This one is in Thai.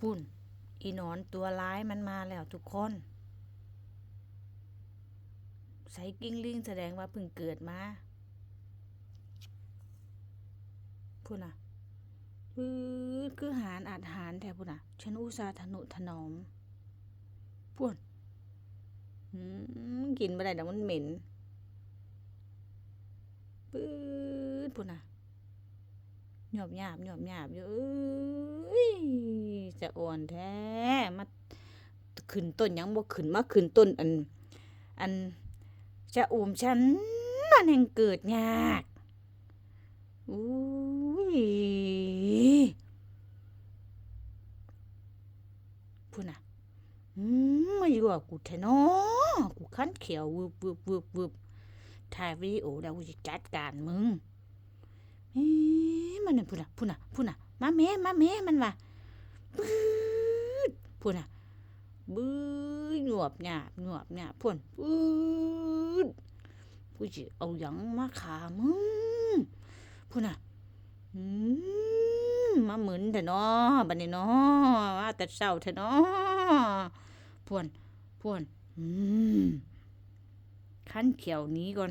พุ่น อีหนอนตัวร้ายมันมาแล้วทุกคน ใส่กิ้งลิงแสดงว่าเพิ่งเกิดมาพุ่นอะปื๊ดคือหารอาจหารแท้พุ่นอะฉันอุตส่าห์ทนุถนอมพุ่นอืมกินไม่ได้เดี๋ยวมันเหม็นปื๊ดพุ่นอะหยอบหยาบหยอบหยาบอยู่เอ้ ยจะอ่อนแท้มาขึ้นต้นยังบ่ขึ้นมาขึ้นต้นอัน อันจะอูมฉันมันแห่งเกิดยากอุ้ยพูน่ะอืมมาอยู่กับกูแท้นาะกูคันเขียววึบวึบวึบวึบถ่ายวิดีโอแล้วกูจะจัดการมึงเอ๊ะมันน่ะพูน่ะพูน่ะพูน่ะ มาแม่มาแม่มันว่าปื๊ดพูดน่ะบื้อหยวบหยาบหยวบหยาบพูดปื๊ดกูจะเอาหยังมาขามึงพูดน่ะอืมมาเหมือนแต่เนาะบัดนี้เนาะว่าแต่เศร้าแต่เนาะพวนพวนอืมขั้นเขียวนี้ก่อน